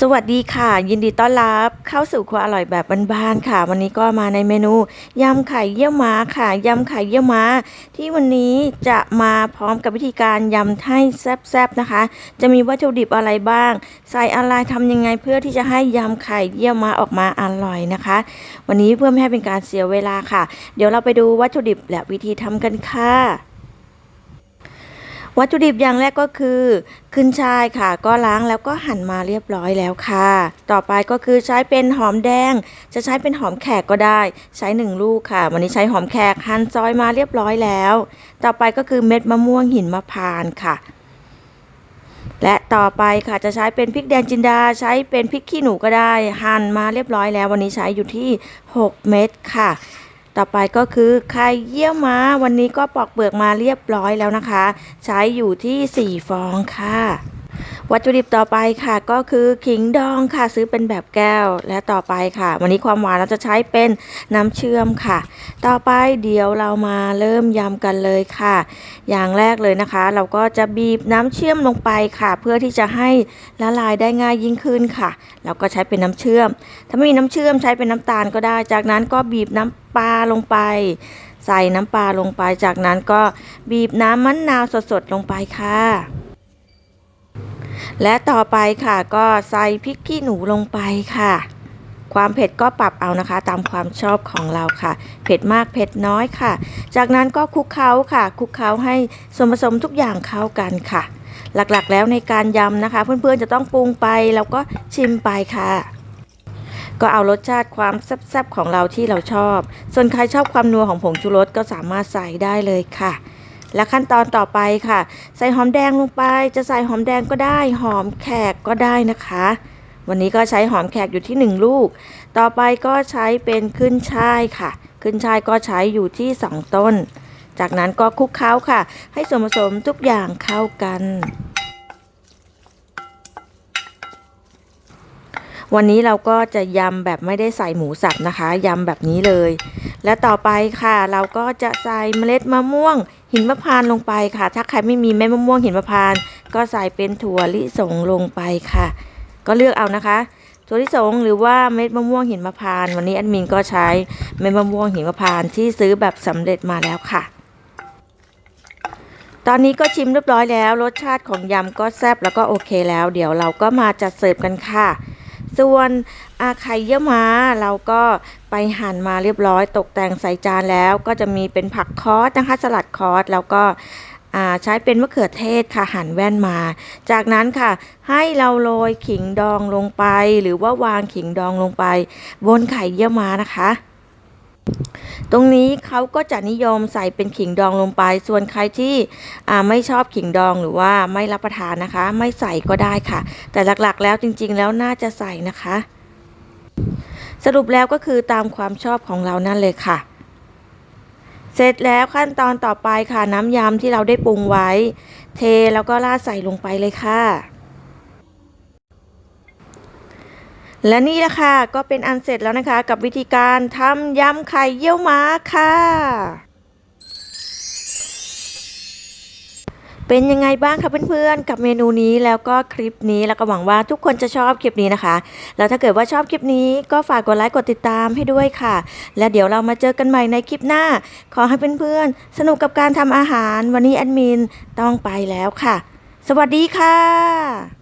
สวัสดีค่ะ ยินดีต้อนรับเข้าสู่ครัวอร่อยแบบบ้านๆค่ะ วันนี้ก็มาในเมนูยำไข่เยี่ยวม้าค่ะยำไข่เยี่ยวม้า ที่วันนี้จะมาพร้อมกับวิธีการยำให้แซ่บๆนะคะ จะมีวัตถุดิบอะไรบ้าง ใส่อะไรทำยังไงเพื่อที่จะให้ยำไข่เยี่ยวม้าออกมาอร่อยนะคะ วันนี้เพื่อไม่ให้เป็นการเสียเวลาค่ะ เดี๋ยวเราไปดูวัตถุดิบและวิธีทำกันค่ะ วัตถุดิบอย่างแรกก็คือ ขึ้นช่ายค่ะ ก็ล้างแล้วก็หั่นมาเรียบร้อยแล้วค่ะ ต่อไปก็คือใช้เป็นหอมแดง จะใช้เป็นหอมแขกก็ได้ ใช้หนึ่งลูกค่ะ วันนี้ใช้หอมแขกหั่นซอยมาเรียบร้อยแล้ว ต่อไปก็คือเม็ดมะม่วงหินมะพร้านค่ะ และต่อไปค่ะจะใช้เป็นพริกแดงจินดา ใช้เป็นพริกขี้หนูก็ได้ หั่นมาเรียบร้อยแล้ว วันนี้ใช้อยู่ที่ 6 เม็ดค่ะ ต่อไปก็คือไข่เยี่ยวม้า วันนี้ก็ปอกเปลือกมาเรียบร้อยแล้วนะคะ ใช้อยู่ที่ 4 ฟองค่ะ วัตถุดิบต่อไปค่ะก็คือขิงดองค่ะซื้อเป็นแบบแก้วและต่อไปค่ะ วันนี้ความหวานเราจะใช้เป็นน้ำเชื่อมค่ะ ต่อไปเดี๋ยวเรามาเริ่มยำกันเลยค่ะ อย่างแรกเลยนะคะ เราก็จะบีบน้ำเชื่อมลงไปค่ะ เพื่อที่จะให้ละลายได้ง่ายยิ่งขึ้นค่ะเราก็ใช้เป็นน้ำเชื่อม ถ้าไม่มีน้ำเชื่อมใช้เป็นน้ำตาลก็ได้ จากนั้นก็บีบน้ำปลาลงไปใส่น้ำปลาลงไป จากนั้นก็บีบน้ำมะนนาวสดๆลงไปค่ะ และต่อไปค่ะก็ใส่พริกขี้หนูลงไปค่ะ ความเผ็ดก็ปรับเอานะคะ ตามความชอบของเราค่ะ เผ็ดมากเผ็ดน้อยค่ะ จากนั้นก็คลุกเคล้าค่ะคลุกเคล้าให้ส่วนผสมทุกอย่างเข้ากันค่ะ หลักๆแล้วในการยำนะคะ เพื่อนๆจะต้องปรุงไปแล้วก็ชิมไปค่ะก็เอารสชาติความแซ่บๆของเราที่เราชอบ ส่วนใครชอบความนัวของผงชูรสก็สามารถใส่ได้เลยค่ะ และขั้นตอนต่อไปค่ะ ใส่หอมแดงลงไป จะใส่หอมแดงก็ได้ หอมแขกก็ได้นะคะ วันนี้ก็ใช้หอมแขกอยู่ที่ 1 ลูก ต่อไปก็ใช้เป็นขึ้นช่ายค่ะ ขึ้นช่ายก็ใช้อยู่ที่ 2 ต้น จากนั้นก็คลุกเคล้าค่ะ ให้ส่วนผสมทุกอย่างเข้ากันวันนี้เราก็จะยำแบบไม่ได้ใส่หมูสับนะคะยำแบบนี้เลย และต่อไปค่ะ เราก็จะใส่เมล็ดมะม่วง หินมะพร้านลงไปค่ะ ถ้าใครไม่มีเม็ดมะม่วงหินมะพร้าน ก็ใส่เป็นถั่วลิสงลงไปค่ะ ก็เลือกเอานะคะถั่วลิสงหรือว่าเม็ดมะม่วงหินมะพร้าน วันนี้แอดมินก็ใช้เม็ดมะม่วงหินมะพร้านที่ซื้อแบบสำเร็จมาแล้วค่ะ ตอนนี้ก็ชิมเรียบร้อยแล้ว รสชาติของยำก็แซ่บแล้วก็โอเคแล้ว เดี๋ยวเราก็มาจัดเสิร์ฟกันค่ะ ส่วนอาไข่เยี่ยวม้าเราก็ไปหั่นมาเรียบร้อย ตกแต่งใส่จานแล้ว ก็จะมีเป็นผักคอสนะคะ สลัดคอสแล้วก็ใช้เป็นมะเขือเทศค่ะหั่นแว่นมา จากนั้นค่ะ ให้เราโรยขิงดองลงไป หรือว่าวางขิงดองลงไป บนไข่เยี่ยวม้านะคะ ตรงนี้เขาก็จะนิยมใส่เป็นขิงดองลงไป ส่วนใครที่ไม่ชอบขิงดองหรือว่าไม่รับประทานนะคะ ไม่ใส่ก็ได้ค่ะ แต่หลักๆ แล้วจริงๆ แล้วน่าจะใส่นะคะ สรุปแล้วก็คือตามความชอบของเรานั่นเลยค่ะ เสร็จแล้วขั้นตอนต่อไปค่ะน้ำยำที่เราได้ปรุงไว้ เทแล้วก็ราดใส่ลงไปเลยค่ะ และนี่แหละค่ะก็เป็นอันเสร็จแล้วนะคะ กับวิธีการทำยำไข่เยี่ยวม้าค่ะ เป็นยังไงบ้างคะเพื่อนๆ กับเมนูนี้แล้วก็คลิปนี้แล้วก็หวังว่าทุกคนจะชอบคลิปนี้นะคะ แล้วถ้าเกิดว่าชอบคลิปนี้ก็ฝากกดไลค์กดติดตามให้ด้วยค่ะ และเดี๋ยวเรามาเจอกันใหม่ในคลิปหน้า ขอให้เพื่อนๆสนุกกับการทำอาหารวันนี้แอดมินต้องไปแล้วค่ะ สวัสดีค่ะ